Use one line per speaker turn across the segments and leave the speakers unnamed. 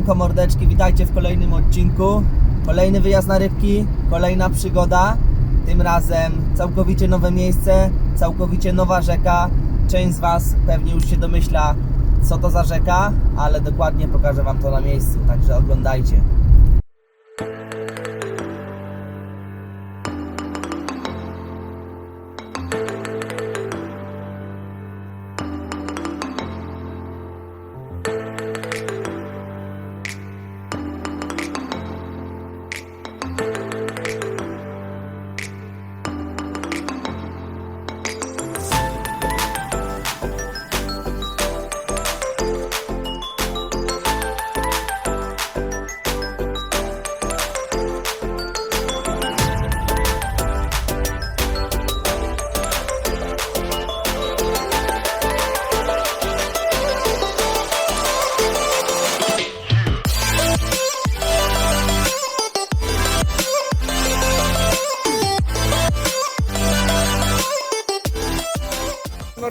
Siemanko mordeczki, witajcie w kolejnym odcinku. Kolejny wyjazd na rybki, kolejna przygoda. Tym razem całkowicie nowe miejsce, całkowicie nowa rzeka. Część z Was pewnie już się domyśla, co to za rzeka, ale dokładnie pokażę Wam to na miejscu, także oglądajcie.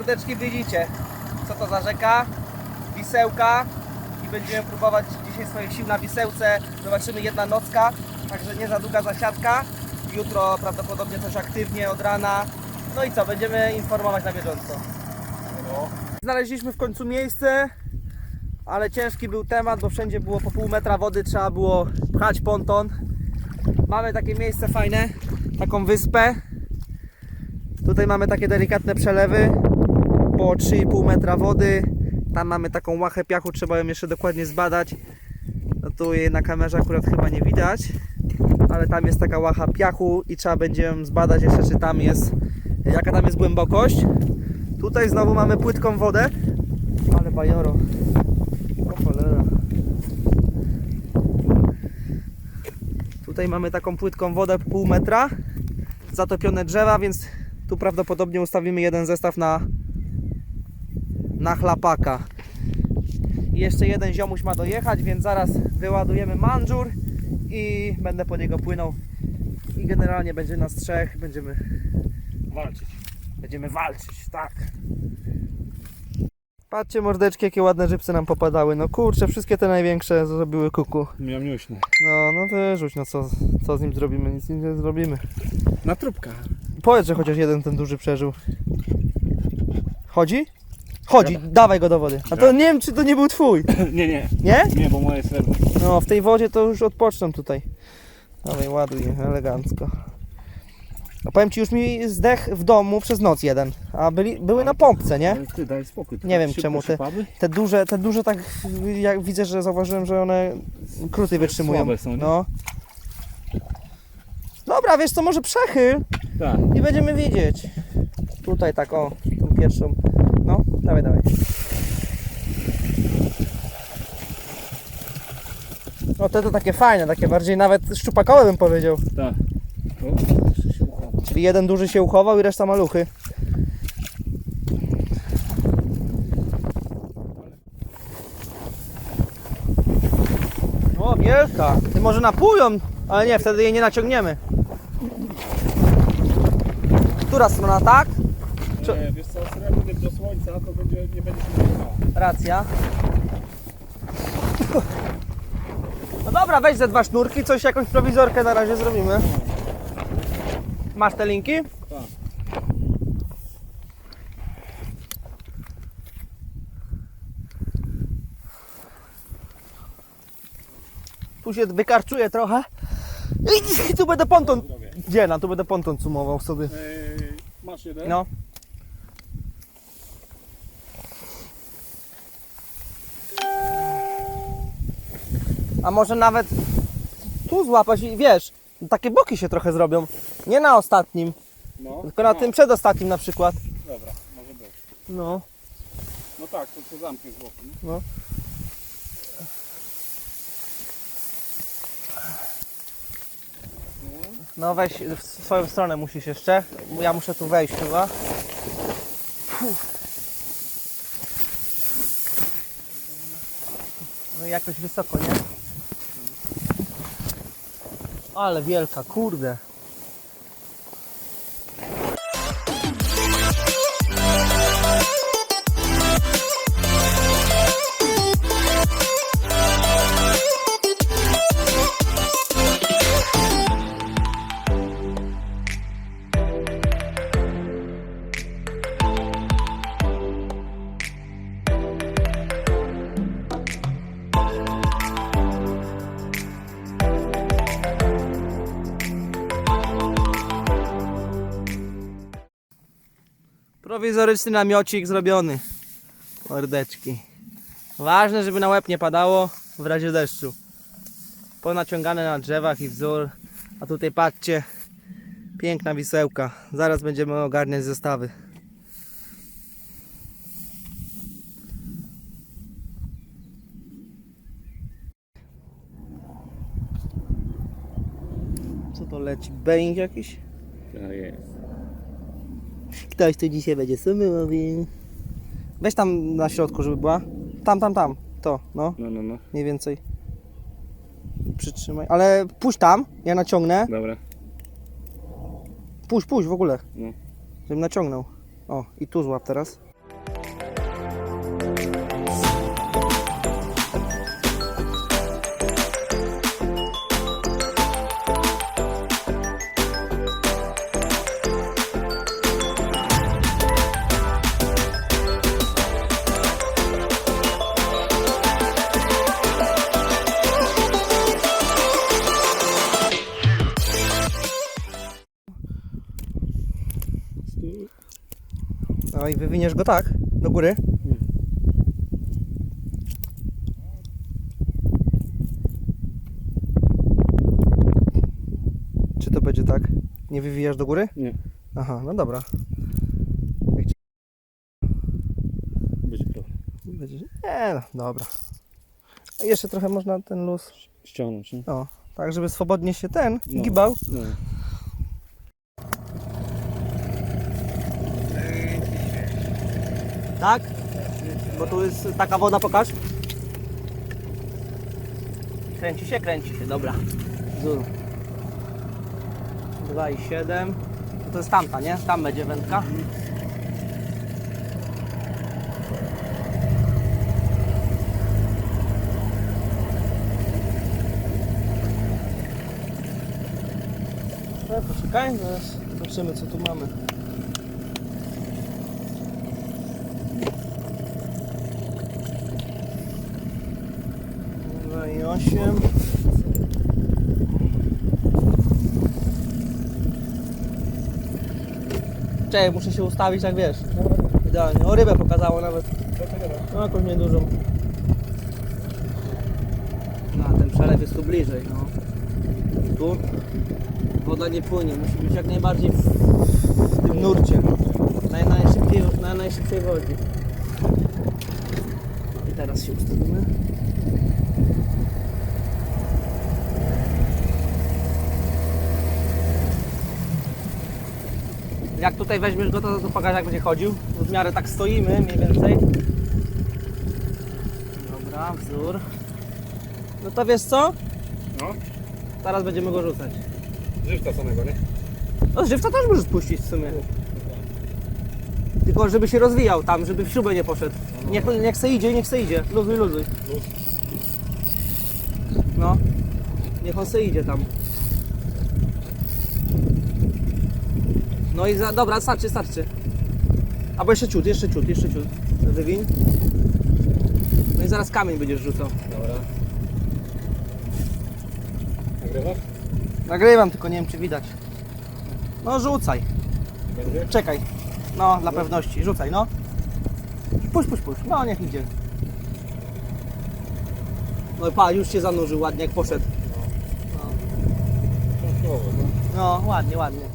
Mordeczki widzicie, co to za rzeka, wisełka i będziemy próbować dzisiaj swoich sił na wisełce. Zobaczymy jedna nocka, także nie za długa zasiadka. Jutro prawdopodobnie też aktywnie od rana. No i co, będziemy informować na bieżąco. Znaleźliśmy w końcu miejsce, ale ciężki był temat, bo wszędzie było po pół metra wody, trzeba było pchać ponton. Mamy takie miejsce fajne, taką wyspę. Tutaj mamy takie delikatne przelewy po 3,5 metra wody. Tam mamy taką łachę piachu, trzeba ją jeszcze dokładnie zbadać. No tu jej na kamerze akurat chyba nie widać, ale tam jest taka łacha piachu i trzeba będzie ją zbadać jeszcze, czy tam jest, jaka tam jest głębokość. Tutaj znowu mamy płytką wodę, ale bajoro. O cholera. Tutaj mamy taką płytką wodę pół metra, zatopione drzewa, więc tu prawdopodobnie ustawimy jeden zestaw na, na chlapaka. Jeszcze jeden ziomuś ma dojechać, więc zaraz wyładujemy mandżur i będę po niego płynął. I generalnie będzie nas trzech, będziemy
walczyć.
Będziemy walczyć, tak. Patrzcie mordeczki, jakie ładne żywce nam popadały. No kurczę, wszystkie te największe zrobiły kuku.
Miał miuśny.
No, no wyrzuć, no co, co z nim zrobimy? Nic z nim nie zrobimy.
Na trubka.
Powiedz, że chociaż jeden ten duży przeżył. Chodzi? Chodzi, dawaj go do wody. A to nie wiem, czy to nie był twój,
nie, nie.
nie?
Nie, bo moje srebrne.
No, w tej wodzie to już odpoczną tutaj. Dawaj, ładuj, elegancko. No powiem Ci, już mi zdech w domu przez noc jeden, a byli, były na pompce, nie?
Ale ty daj spokój.
Nie wiem,
szybko
czemu te-
przypadły.
Te duże, te duże tak, jak widzę, że zauważyłem, że one krócej wytrzymują.
Słabe są, nie?
No. Dobra, wiesz co, może przechyl
Tak.
i będziemy widzieć. Tutaj tak, o, tą pierwszą. No, dawaj, dawaj. No te to takie fajne, takie bardziej nawet szczupakowe bym powiedział.
Tak.
Czyli jeden duży się uchował i reszta maluchy. O, wielka. Ty może napłują, ale nie, wtedy jej nie naciągniemy. Która strona, tak? Co?
Nie, wiesz srebrny do słońca to będzie, nie będzie się.
Racja. No dobra, weź ze dwa sznurki, coś, jakąś prowizorkę na razie zrobimy. Masz te linki?
Tak.
Tu się wykarczuję trochę. I tu będę ponton. Gdzie? No, tu będę ponton cumował sobie.
Ej, masz jeden?
No. A może nawet tu złapać i wiesz, takie boki się trochę zrobią. Nie na ostatnim,
No.
tylko na
no.
tym przedostatnim na przykład.
Dobra, może być.
No.
No tak, to się zamknie z boku. nie?
No. No weź w swoją stronę musisz jeszcze. Ja muszę tu wejść chyba. Fuh. No i jakoś wysoko, nie? Ale wielka, kurde. Prowizoryczny namiocik zrobiony. Mordeczki. Ważne, żeby na łeb nie padało w razie deszczu. Ponaciągane na drzewach i wzór. A tutaj patrzcie. Piękna wisełka. Zaraz będziemy ogarniać zestawy. Co to leci? Boeing jakiś?
Tak jest.
Ktoś tu dzisiaj będzie sumy łowił. Weź tam na środku, żeby była. Tam, tam, tam. To, no,
No, no, no.
mniej więcej. Przytrzymaj. Ale puść tam, ja naciągnę.
Dobra.
Puść, puść w ogóle.
No.
Żebym naciągnął. O, i tu złap teraz. Wywiniesz go tak, do góry. Czy to będzie tak? Nie wywijasz do góry?
Nie.
Aha, no dobra.
Będzie problem.
Będzie... Nie, no, dobra. A jeszcze trochę można ten luz.
Ściągnąć, nie?
O, tak, żeby swobodnie się ten
No.
gibał.
No.
Tak? Bo tu jest taka woda, pokaż. Kręci się, kręci się, dobra. Wzór. 2,7. To jest tamta, nie? Tam będzie wędka. No, poczekaj, zobaczymy co tu mamy. Dwa i osiem. Czekaj, muszę się ustawić jak wiesz. Idealnie. O rybę pokazało nawet. No jakąś niedużą. No ten przelew jest tu bliżej, no. Tu woda nie płynie, musi być jak najbardziej w, w tym nurcie. Naj, najszybciej, na najszybciej wodzie. I teraz się ustawimy. Jak tutaj weźmiesz go, to, to pokaż jak będzie chodził. W miarę tak stoimy mniej więcej. Dobra, wzór. No to wiesz co?
No.
Teraz będziemy go rzucać.
Żywca samego, nie?
No żywca też możesz spuścić w sumie. Tylko żeby się rozwijał tam, żeby w śrubę nie poszedł. Niech, niech se idzie, niech se idzie. Luzuj, luzuj.
Luz.
No. Niech on se idzie tam. No i za, dobra, starczy, starczy. Albo jeszcze ciut, jeszcze ciut, jeszcze ciut. Wywiń. No i zaraz kamień będziesz rzucał.
Dobra. Nagrywasz?
Nagrywam, tylko nie wiem czy widać. No rzucaj.
Będzie?
Czekaj. No, dla pewności. Rzucaj, no. Puść, puść, puść. No, niech idzie. No i pa, już się zanurzył ładnie, jak poszedł. No,
Cząstkowo, no.
no ładnie, ładnie.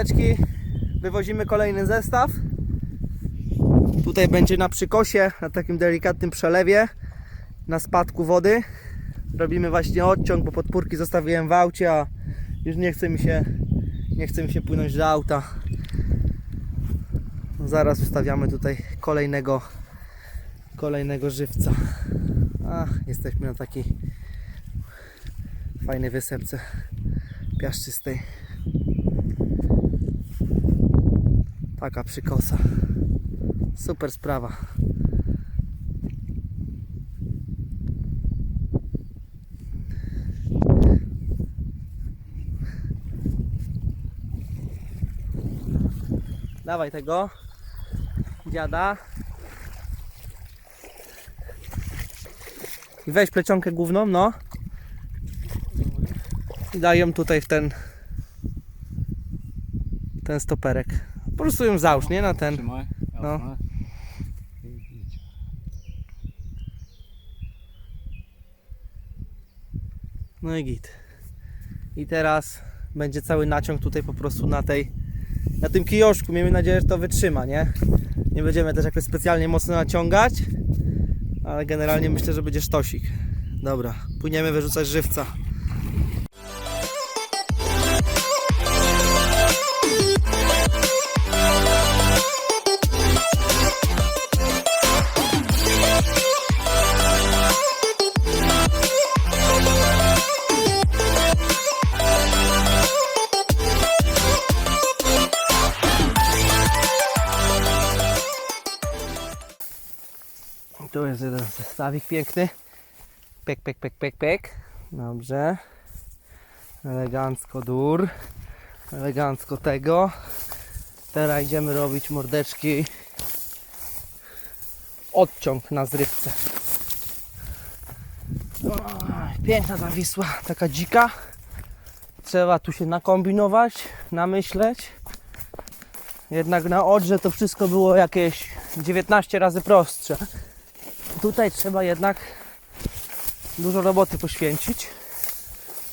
Mordeczki, wywozimy kolejny zestaw. Tutaj będzie na przykosie, na takim delikatnym przelewie, na spadku wody. Robimy właśnie odciąg, bo podpórki zostawiłem w aucie, a już nie chce mi się, nie chce mi się płynąć do auta. Zaraz ustawiamy tutaj kolejnego, kolejnego żywca. A, jesteśmy na takiej fajnej wysepce piaszczystej. Taka przykosa. Super sprawa. Dawaj tego dziada. I weź plecionkę główną, no. I daj ją tutaj w ten ten stoperek. Po prostu ją załóż, nie? Na ten.
Trzymaj.
No.
Idź.
No i git. I teraz będzie cały naciąg tutaj po prostu na tej, na tym kijoszku. Miejmy nadzieję, że to wytrzyma, nie? Nie będziemy też jakoś specjalnie mocno naciągać, ale generalnie myślę, że będzie sztosik. Dobra, płyniemy wyrzucać żywca. Zestawik piękny. Pek, pek, pek, pek, pek. Dobrze. Elegancko dur. Elegancko tego. Teraz idziemy robić mordeczki. Odciąg na zrywce. Piękna ta Wisła, taka dzika. Trzeba tu się nakombinować, namyśleć. Jednak na Odrze to wszystko było jakieś 19 razy prostsze. Tutaj trzeba jednak dużo roboty poświęcić,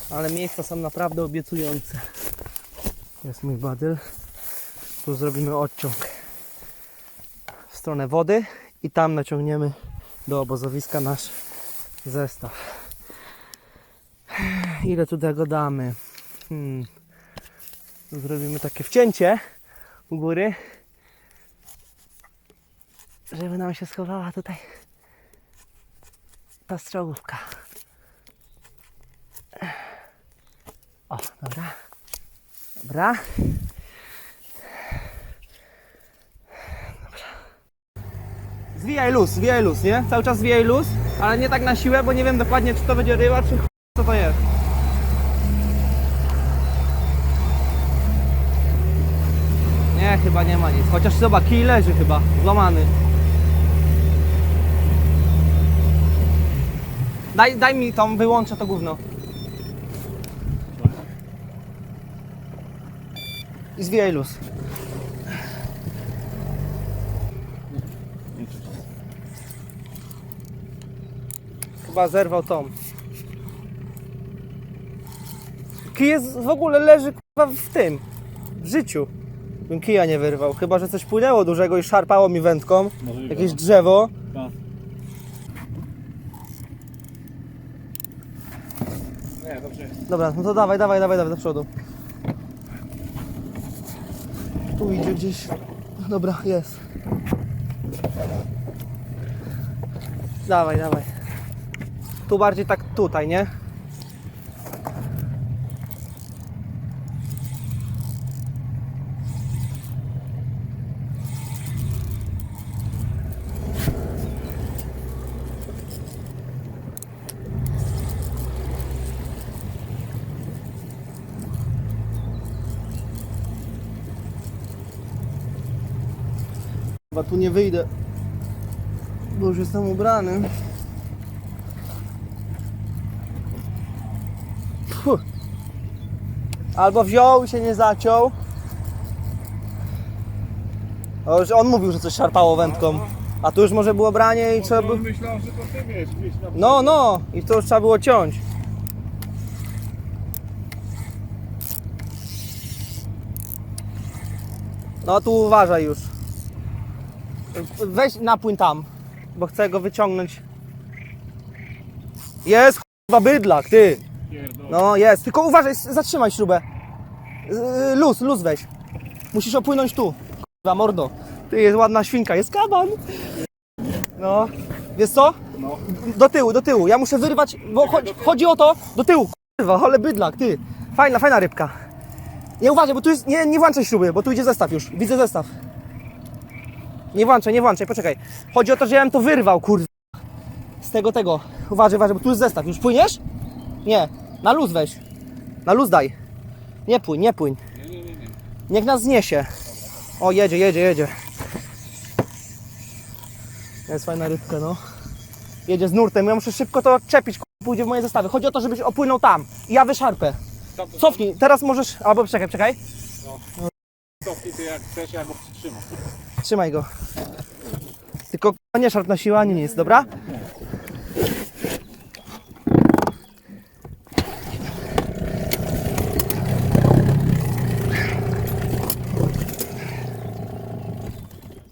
ale miejsca są naprawdę obiecujące. Jest mój badyl. Tu zrobimy odciąg w stronę wody i tam naciągniemy do obozowiska nasz zestaw. Ile tu tego damy? Hmm. Zrobimy takie wcięcie u góry, żeby nam się schowała tutaj ta strzałówka. O, dobra. Dobra. Zwijaj luz, zwijaj luz, nie? Cały czas zwijaj luz, ale nie tak na siłę, bo nie wiem dokładnie czy to będzie ryba, czy co to jest. Nie, chyba nie ma nic. Chociaż zobacz, kij leży chyba, złamany. Daj, daj mi tą, wyłączę to gówno. I zwijaj luz. Chyba zerwał tą. Kij jest, w ogóle leży kurwa w tym, w życiu. Bym kija nie wyrwał, chyba że coś płynęło dużego i szarpało mi wędką.
Możliwe,
Jakieś drzewo.
Tak. Nie, dobrze jest.
Dobra, no to dawaj, dawaj, dawaj, dawaj do przodu. Tu idzie gdzieś. Dobra, jest. Dawaj, dawaj. Tu bardziej tak tutaj, nie? Chyba tu nie wyjdę. Bo już jestem ubrany. Puh. Albo wziął i się nie zaciął. O, że on mówił, że coś szarpało wędką. A tu już może było branie i trzeba było...
On myślał, że to ty wiesz, gdzieś na
No, no! I to już trzeba było ciąć. No tu uważaj już. Weź napłyń tam, bo chcę go wyciągnąć. Jest chyba bydlak, ty. No jest, tylko uważaj, zatrzymaj śrubę. Luz, luz weź. Musisz opłynąć tu. Kurwa, mordo. Ty, jest ładna świnka, jest kaban. No, wiesz co?
No.
Do tyłu, do tyłu. Ja muszę wyrwać, bo chodzi, chodzi o to, do tyłu. Kurwa, ale bydlak, ty. Fajna, fajna rybka. Nie uważaj, bo tu jest, nie, nie włączaj śruby, bo tu idzie zestaw już. Widzę zestaw. Nie włączaj, nie włączaj, poczekaj. Chodzi o to, że ja bym to wyrwał, kurwa. Z tego, tego. Uważaj, uważaj, bo tu jest zestaw. Już płyniesz? Nie. Na luz weź. Na luz daj. Nie płyń, nie płyń.
Nie, nie, nie, nie.
Niech nas zniesie. O, jedzie, jedzie, jedzie. Jest fajna rybka, no. Jedzie z nurtem, ja muszę szybko to odczepić, k***a, pójdzie w moje zestawy. Chodzi o to, żebyś opłynął tam. I ja wyszarpę. Cofnij, teraz możesz... Albo czekaj, czekaj.
No.
No.
cofnij ty jak chcesz, ja go przytrzymam.
Trzymaj go. Tylko k***a, nie szarp na siłę ani nic, dobra?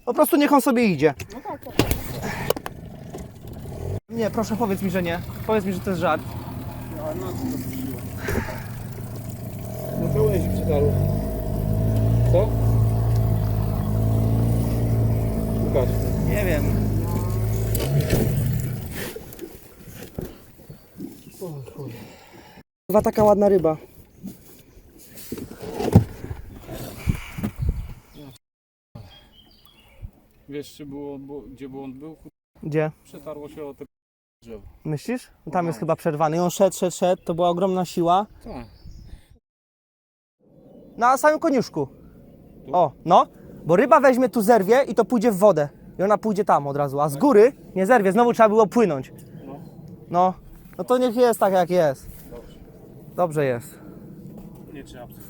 Po prostu niech on sobie idzie. Nie, proszę powiedz mi, że nie. Powiedz mi, że to jest żart.
No co to puściło? No to. Co? Łukasz.
Nie wiem. Chyba taka ładna ryba.
Wiesz, czy było, bo, gdzie był on był?
Gdzie?
Przetarło się o te drzewo.
Myślisz? Tam jest chyba przerwany. I on szedł, szedł, szedł. To była ogromna siła.
Tak.
Na samym koniuszku. O, no. Bo ryba weźmie tu zerwie i to pójdzie w wodę. I ona pójdzie tam od razu. A z góry nie zerwie. Znowu trzeba było płynąć.
No.
No. To niech jest tak jak jest.
Dobrze.
Dobrze jest.
Nie trzeba psuć.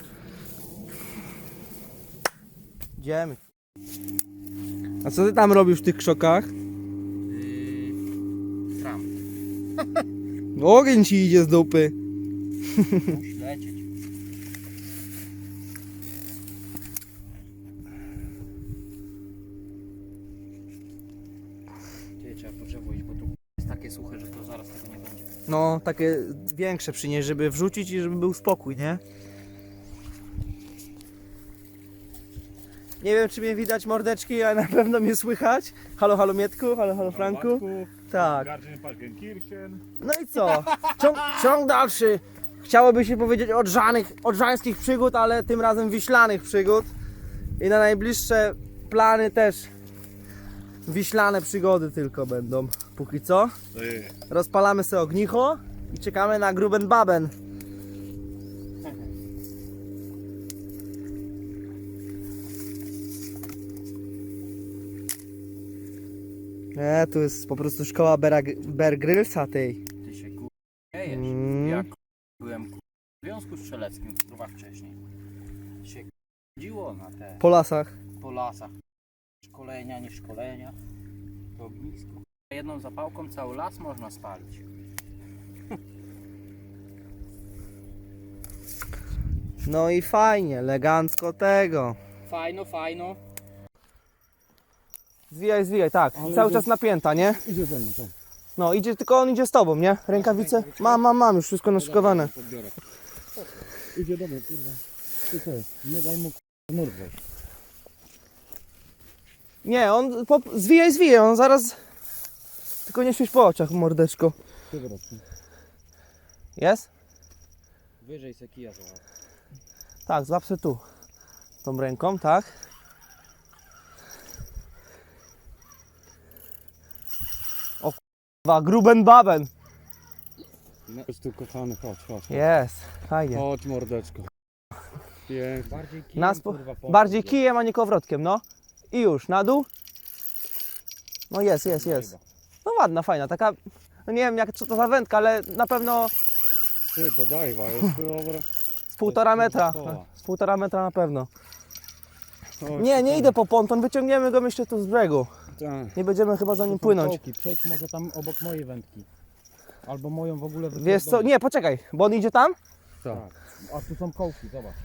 Idziemy. A co ty tam robisz w tych krzokach?
Tram.
Ogień ci idzie z dupy. No, takie większe przynieść, żeby wrzucić i żeby był spokój, nie? Nie wiem, czy mnie widać mordeczki, ale na pewno mnie słychać. Halo, halo Mietku, halo, halo Franku. Tak. No i co? Ciąg, ciąg dalszy. Chciałoby się powiedzieć odrzanych, odrzańskich przygód, ale tym razem wiślanych przygód. I na najbliższe plany też wiślane przygody tylko będą. Póki co. Rozpalamy sobie ognicho i czekamy na gruben baben. Nie, tu jest po prostu szkoła Bear Grylsa tej.
Ty się kur... Wiejesz.
Mm.
Jak byłem w Związku Strzeleckim kurwa wcześniej. Się chodziło na te
Po lasach.
po lasach. Szkolenia, nie szkolenia. To ognisko. Jedną zapałką cały las można spalić.
No i fajnie, elegancko tego.
Fajno, fajno.
Zwijaj, zwijaj, tak.
Ale
Cały
idzie-
czas napięta, nie?
Idzie ze mną, tak.
No, idzie, tylko on idzie z tobą, nie? Rękawice? Mam, mam, mam, już wszystko naszykowane.
Idzie do mnie, kurwa. Ty co Nie daj mu nurt wejść.
Nie, on, po, zwijaj, zwijaj, on zaraz... Tylko nie świeć po oczach, mordeczko. Jest?
Wyżej se kija załatw.
Tak, złap se tu. Tą ręką, tak? O k***wa, gruben baben.
Chodź tu kochany, chodź, chodź.
Jest, fajnie.
Chodź mordeczko. Pięknie.
Bardziej kijem,
Nas po,
kurwa,
bardziej kijem, a nie kowrotkiem, no. I już, na dół. No jest, jest, jest. No ładna, fajna, taka... No nie wiem jak co to za wędka, ale na pewno
Ty, to dajwa, jest dobra.
z półtora metra. Z półtora metra na pewno. Nie, nie idę po ponton, wyciągniemy go myślę tu z brzegu.
Tak.
Nie będziemy chyba za nim płynąć.
Kołki. Przejdź może tam obok mojej wędki. Albo moją w ogóle
Wiesz co, nie, poczekaj, bo on idzie tam?
Tak.
A tu są kołki, zobacz.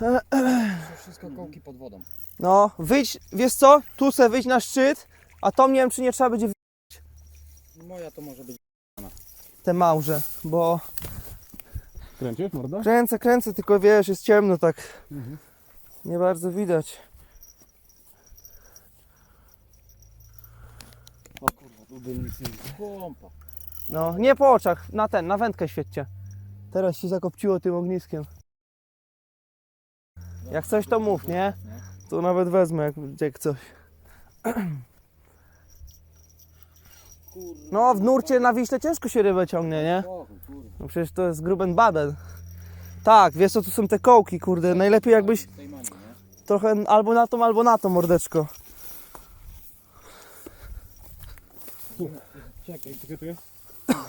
Wszystko kołki pod wodą.
No, wyjdź, wiesz co, tu se wyjdź na szczyt, a to nie wiem czy nie trzeba będzie
Moja to może być.
te małże, bo
Kręcisz morda?
kręcę, kręcę, tylko wiesz, jest ciemno tak,
Mhm.
nie bardzo widać.
O kurwa, tu bym nic nie widział. Pompa.
No, nie po oczach, na ten, na wędkę świećcie. Teraz się zakopciło tym ogniskiem. Jak coś to mów, nie? To nawet wezmę, jak, jak coś. No, w nurcie na Wiśle ciężko się rybę ciągnie, nie? No przecież to jest gruben baden. Tak, wiesz co, tu są te kołki, kurde. Najlepiej jakbyś trochę albo na tą, albo na tą, mordeczko.
Czekaj, gdzie tu jest?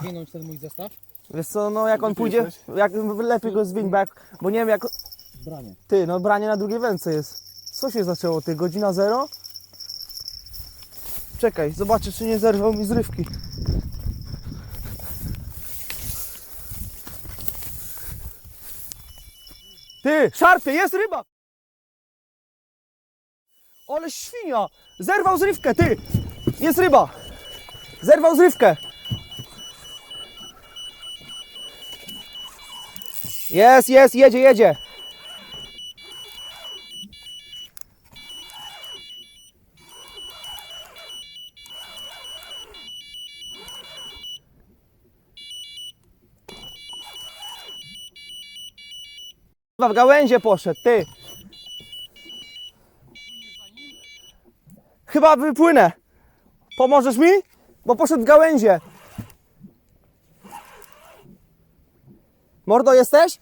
Zwinąć ten mój zestaw?
Wiesz co, no jak on pójdzie, jak lepiej go zwiń, bo, jak, bo nie wiem jak,
Branie.
Ty, no branie na drugiej wędce jest. Co się zaczęło? Ty, godzina zero? Czekaj, zobaczę czy nie zerwał mi zrywki. Ty, szarpie, jest ryba! Ale świnia! Zerwał zrywkę, ty! Jest ryba! Zerwał zrywkę! Jest, jest, jedzie, jedzie! Chyba w gałęzie poszedł, ty. Chyba wypłynę. Pomożesz mi? Bo poszedł w gałęzie. Mordo, jesteś?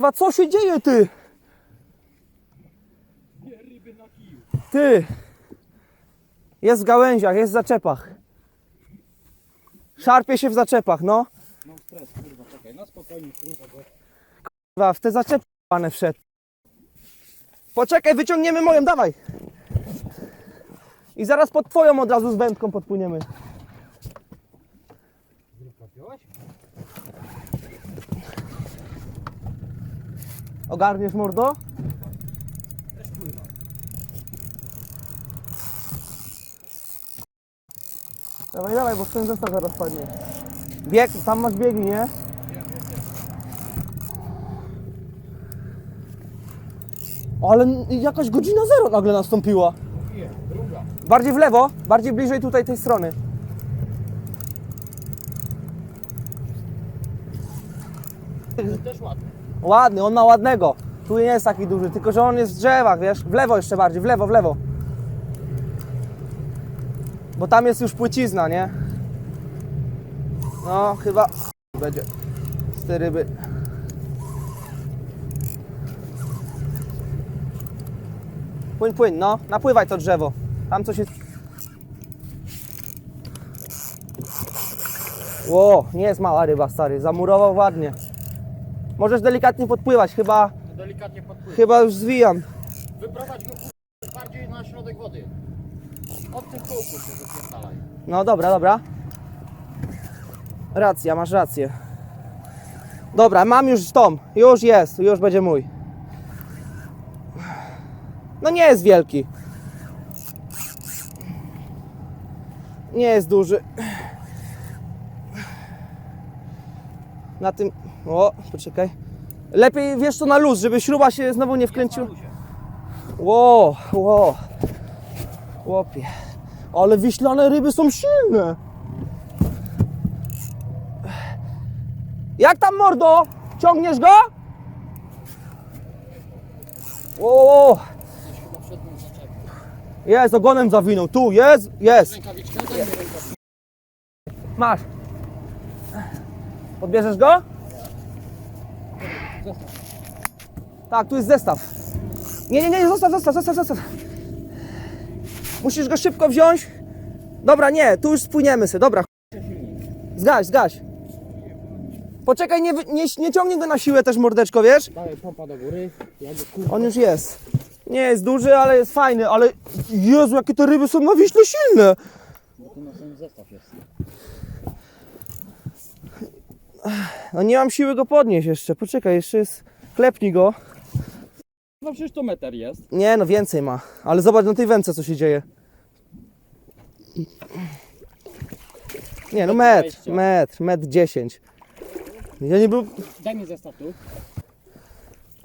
Chyba co się dzieje, ty? Ty. Jest w gałęziach, jest w zaczepach. Szarpie się w zaczepach, no.
No stres, kurwa, czekaj, no spokojnie, kurwa, bo...
W te zaczepy pane wszedł. Poczekaj, wyciągniemy moją, dawaj. I zaraz pod twoją od razu z wędką podpłyniemy. Ogarniesz mordo? Dawaj, dawaj, bo ten zestaw zaraz padnie. Bieg, tam masz biegi, nie? Ale jakaś godzina zero nagle nastąpiła.
Nie, druga.
Bardziej w lewo, bardziej bliżej tutaj tej strony.
Też ładny.
Ładny, on ma ładnego. Tu nie jest taki duży, tylko że on jest w drzewach, wiesz? W lewo jeszcze bardziej, w lewo, w lewo. Bo tam jest już płycizna, nie? No, chyba będzie z tej ryby. Płyń, płyń, no. Napływaj to drzewo. Tam coś jest... Ło, nie jest mała ryba, stary. Zamurował ładnie. Możesz delikatnie podpływać, chyba,
delikatnie podpływ.
chyba już zwijam.
Wyprowadź go bardziej na środek wody. Od tym kołku się wypierdalaj.
No dobra, dobra. Racja, masz rację. Dobra, mam już tom. Już jest, już będzie mój. No nie jest wielki. Nie jest duży. Na tym. O, poczekaj. Lepiej wiesz to na luz, żeby śruba się znowu nie wkręciła. Ło, ło. Łopie. Ale wiślane ryby są silne. Jak tam mordo? Ciągniesz go? O,
Coś chyba przed nim zaczepił.
Jest, ogonem zawinął. Tu, jest, jest.
Rękawiczkę, daj mi rękawiczkę.
Masz. Podbierzesz go? Tak, tu jest zestaw. Nie, nie, nie, zostaw, zostaw, zostaw, zostaw. Musisz go szybko wziąć. Dobra, nie, tu już spłyniemy sobie, dobra. Zgaś, zgaś. Poczekaj, nie, wy- nie, nie ciągnij go na siłę też mordeczko, wiesz?
Dawaj pompa do góry. Ja go kurwa.
On już jest. Nie jest duży, ale jest fajny, ale Jezu, jakie te ryby są na wiśle silne. No nie mam siły go podnieść jeszcze, poczekaj, jeszcze jest... Klepnij go.
No przecież to meter jest.
Nie, no więcej ma. Ale zobacz na tej wędce, co się dzieje. Nie, no metr, metr, metr dziesięć. Ja nie był...
Daj mi zestaw tu.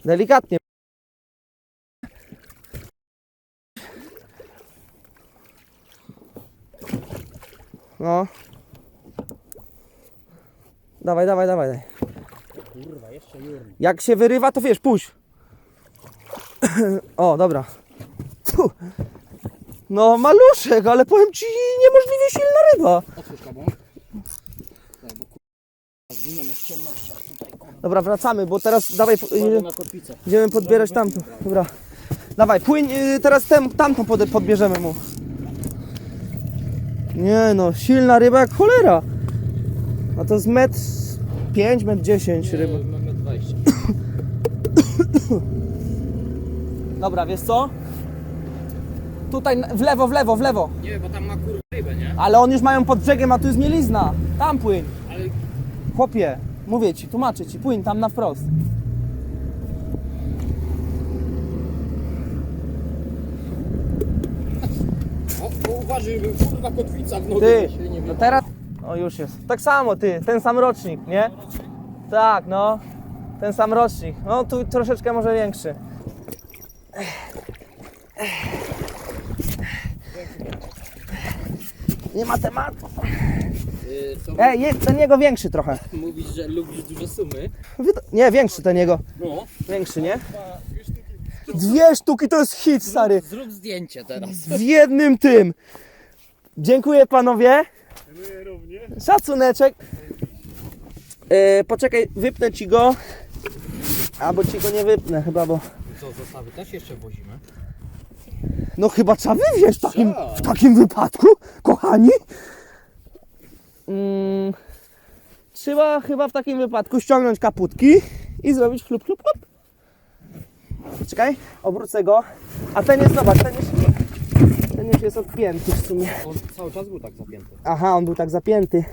Delikatnie. No. Dawaj, dawaj, dawaj. dawaj.
Kurwa, jeszcze jurny.
Jak się wyrywa, to wiesz, puść. O, dobra. Tu. No, maluszek, ale powiem ci, niemożliwie silna ryba.
Otwórz kabą. Daj, bo kurwa, zwiniemy w ciemności. a Tutaj kurwa.
Dobra, wracamy, bo teraz dawaj, po-
Kładę na kotwicę.
idziemy podbierać tamtą. Dobra. Dawaj, płyń, y, teraz tem, tamtą pod, podbierzemy mu. Nie no, silna ryba jak cholera. A to jest metr 5, metr 10 ryba.
20.
Dobra, wiesz co? Tutaj w lewo, w lewo, w lewo.
Nie, bo tam ma kurwa rybę, nie?
Ale on już mają pod brzegiem, a tu jest mielizna. Tam płyń.
Ale...
Chłopie, mówię ci, tłumaczę ci, płyń tam na wprost.
Żeby kurwa kotwica w nogę
Ty,
nie
no teraz... O, już jest. Tak samo ty, ten sam rocznik, nie? Tak, no. Ten sam rocznik. No, tu troszeczkę może większy. Nie ma tematu.
co
Ej, je, ten jego większy trochę.
mówisz, że lubisz duże sumy?
Wy- Nie, większy ten jego.
No.
Większy, nie? Dwie sztuki to jest hit, stary.
Zrób zdjęcie teraz.
W jednym tym. Dziękuję panowie. Szacuneczek. E, poczekaj, wypnę ci go. Albo ci go nie wypnę chyba, bo...
Co, zestawy też jeszcze wozimy?
No chyba trzeba wywieźć w takim,
Tak.
w takim wypadku, kochani. Mm, trzeba chyba w takim wypadku ściągnąć kaputki i zrobić chlup, chlup, chlup. Czekaj, obrócę go. A ten jest, zobacz, ten już, ten już jest odpięty w sumie.
On cały czas był tak zapięty.
Aha, on był tak zapięty.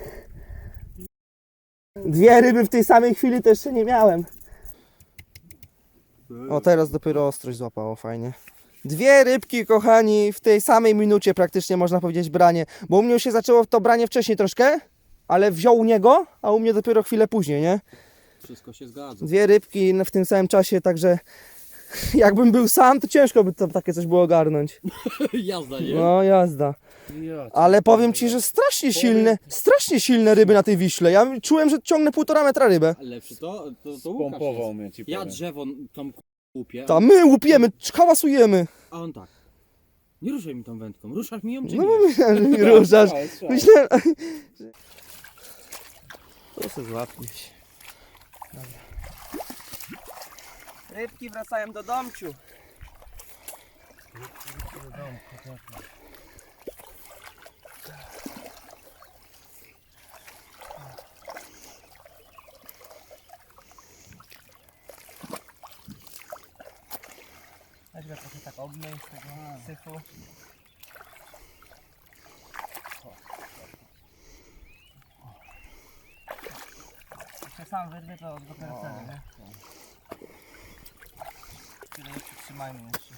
Dwie ryby w tej samej chwili to jeszcze nie miałem. O, teraz dopiero ostrość złapało, fajnie. Dwie rybki, kochani, w tej samej minucie praktycznie można powiedzieć branie. Bo u mnie już się zaczęło to branie wcześniej troszkę, ale wziął u niego, a u mnie dopiero chwilę później, nie?
Wszystko się zgadza.
Dwie rybki w tym samym czasie, także jakbym był sam, to ciężko by to takie coś było ogarnąć.
Jazda, nie?
No, jazda. Ale powiem ci, że strasznie silne, strasznie silne ryby na tej Wiśle. Ja czułem, że ciągnę półtora metra rybę.
Lepszy to, to, to Łukasz
Pompował
jest.
mnie ci
Ja
powiem.
drzewo tą k- łupię,
Ta my łupiemy, hałasujemy.
a on tak. Nie ruszaj mi tą wędką, ruszasz mi ją czy
No
nie?
bo myślałem, że mi ruszasz.
Strzał, strzał.
Myślałem... Proszę złapać. Rybki wracają do domciu. Weź go trochę tak obmyj z tego syfu. Się sam wyrwie, to dopiero wtedy, nie? Tyle nie przytrzymajmy jeszcze.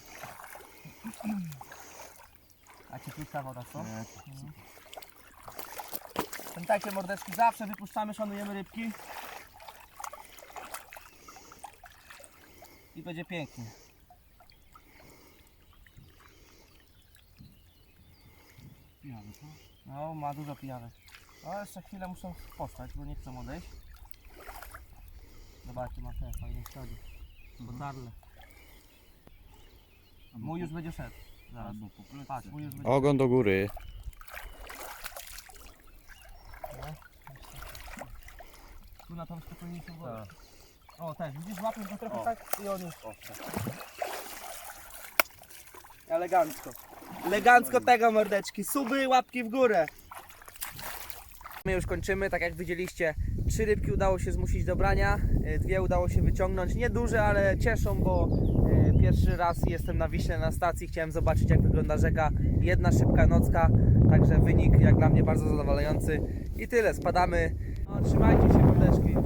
A cieplutka woda, co? Mhm. Pamiętajcie mordeczki, zawsze wypuszczamy, szanujemy rybki. I będzie pięknie. No, ma dużo pijawek. No, jeszcze chwilę muszę postać, bo nie chcą odejść. Zobaczcie, ma te fajne ślady. Potarle. Mój już będzie szedł. Zaraz. Patrz, mój już będzie
Ogon do góry.
Tu na tą spokojniejszą wodę. O, tak, widzisz, łapiesz go trochę tak i on już Elegancko. Elegancko tego mordeczki. Suby, łapki w górę. My już kończymy, tak jak widzieliście, trzy rybki udało się zmusić do brania, y, dwie udało się wyciągnąć, nie duże, ale cieszą, bo pierwszy raz jestem na Wiśle na stacji, chciałem zobaczyć jak wygląda rzeka, jedna szybka nocka, także wynik jak dla mnie bardzo zadowalający. I tyle, spadamy, no, trzymajcie się mordeczki.